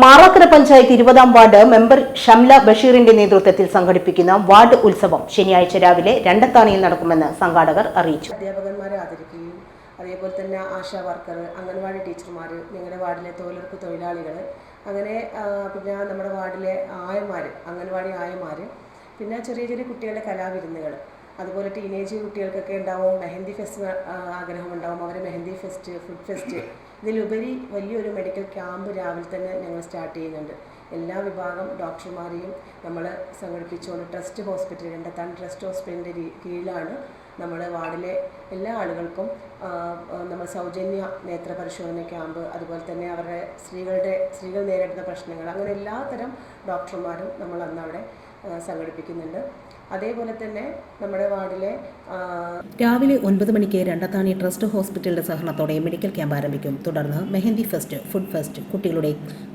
മാറാക്കര പഞ്ചായത്ത് ഇരുപതാം ward member Shamla ബഷീറിന്റെ നേതൃത്വത്തിൽ സംഘടിപ്പിക്കുന്ന വാർഡ് ഉത്സവം ശനിയാഴ്ച രാവിലെ രണ്ടത്താണിയിൽ നടക്കുമെന്ന് സംഘാടകർ അറിയിച്ചു. അധ്യാപകന്മാരെ ആദരിക്കുകയും അതേപോലെ തന്നെ ആശാ വർക്കർ അംഗൻവാടി ടീച്ചർമാർ നിങ്ങളുടെ വാർഡിലെ തൊഴിലുറപ്പ് തൊഴിലാളികൾ അങ്ങനെ പിന്നെ നമ്മുടെ വാർഡിലെ ആയമാർ അംഗൻവാടി ആയമാർ പിന്നെ ചെറിയ ചെറിയ കുട്ടികളുടെ കലാവിരുന്നുകൾ അതുപോലെ ടീനേജ് കുട്ടികൾക്കൊക്കെ ഉണ്ടാവും മെഹന്തി ഫെസ്റ്റ് ആഗ്രഹമുണ്ടാവും അവർ മെഹന്തി ഫെസ്റ്റ് ഫുഡ് ഫെസ്റ്റ് ഇതിലുപരി വലിയൊരു മെഡിക്കൽ ക്യാമ്പ് രാവിലെ തന്നെ ഞങ്ങൾ സ്റ്റാർട്ട് ചെയ്യുന്നുണ്ട്. എല്ലാ വിഭാഗം ഡോക്ടർമാരെയും നമ്മൾ സംഘടിപ്പിച്ചുകൊണ്ട് ട്രസ്റ്റ് ഹോസ്പിറ്റൽ രണ്ടത്താൻ ട്രസ്റ്റ് ഹോസ്പിറ്റലിന്റെ കീഴിലാണ് നമ്മുടെ വാർഡിലെ എല്ലാ ആളുകൾക്കും നമ്മൾ സൗജന്യ നേത്ര പരിശോധന ക്യാമ്പ് അതുപോലെ തന്നെ അവരുടെ സ്ത്രീകളുടെ സ്ത്രീകൾ നേരിടുന്ന പ്രശ്നങ്ങൾ അങ്ങനെ എല്ലാത്തരം ഡോക്ടർമാരും നമ്മൾ അന്ന് അവിടെ ആ, സംഘടിപ്പിക്കുന്നുണ്ട്. അതേപോലെ തന്നെ നമ്മുടെ വാർഡിലെ രാവിലെ ഒൻപത് മണിക്ക് രണ്ടത്താണി ട്രസ്റ്റ് ഹോസ്പിറ്റലിന്റെ സഹകരണത്തോടെ മെഡിക്കൽ ക്യാമ്പ് ആരംഭിക്കും. തുടർന്ന് മെഹന്തി ഫെസ്റ്റ് ഫുഡ് ഫെസ്റ്റ് കുട്ടികളുടെ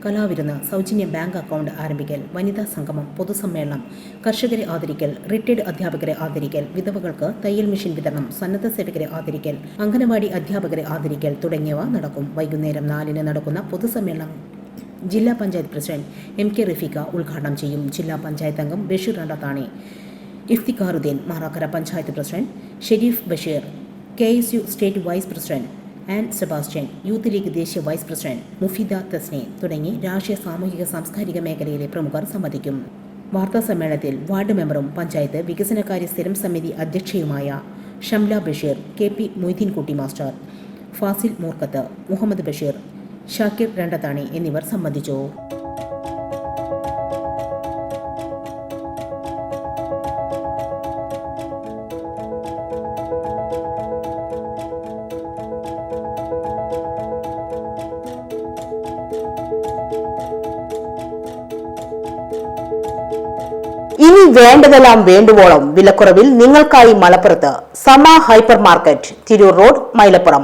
കലാവിരുന്ന് സൗജന്യ ബാങ്ക് അക്കൗണ്ട് ആരംഭിക്കൽ വനിതാ സംഗമം പൊതുസമ്മേളനം കർഷകരെ ആദരിക്കൽ റിട്ടയർഡ് അധ്യാപകരെ ആദരിക്കൽ വിധവകൾക്ക് തയ്യൽ മെഷീൻ വിതരണം സന്നദ്ധ സേവകരെ ആദരിക്കൽ അംഗനവാടി അധ്യാപകരെ ആദരിക്കൽ തുടങ്ങിയവ നടക്കും. വൈകുന്നേരം നാലിന് നടക്കുന്ന പൊതുസമ്മേളനം ജില്ലാ panchayat president M K Rafeeqa ഉദ്ഘാടനം ചെയ്യും. ജില്ലാ പഞ്ചായത്ത് അംഗം Basheer Andathani Iftikharuddeen Marakkara panchayat president Shareef Basheer K S U state vice president Ann Sebastian youth league ദേശീയ വൈസ് പ്രസിഡന്റ് മുഫീദ തസ്നെ തുടങ്ങി രാഷ്ട്രീയ സാമൂഹിക സാംസ്കാരിക മേഖലയിലെ പ്രമുഖർ സംബന്ധിക്കും. വാർത്താ സമ്മേളനത്തിൽ വാർഡ് മെമ്പറും പഞ്ചായത്ത് വികസനകാര്യ സ്ഥിരം സമിതി അധ്യക്ഷയുമായ Shamla Basheer K P Moideenkutty master Fazil Moorkkath Muhammad Basheer Shakir Randathani എന്നിവർ സംബന്ധിച്ചു. ഇനി വേണ്ടതെല്ലാം വേണ്ടുവോളം വിലക്കുറവിൽ നിങ്ങൾക്കായി മലപ്പുറത്ത് Sama hyper market Tirur road Mylapuram.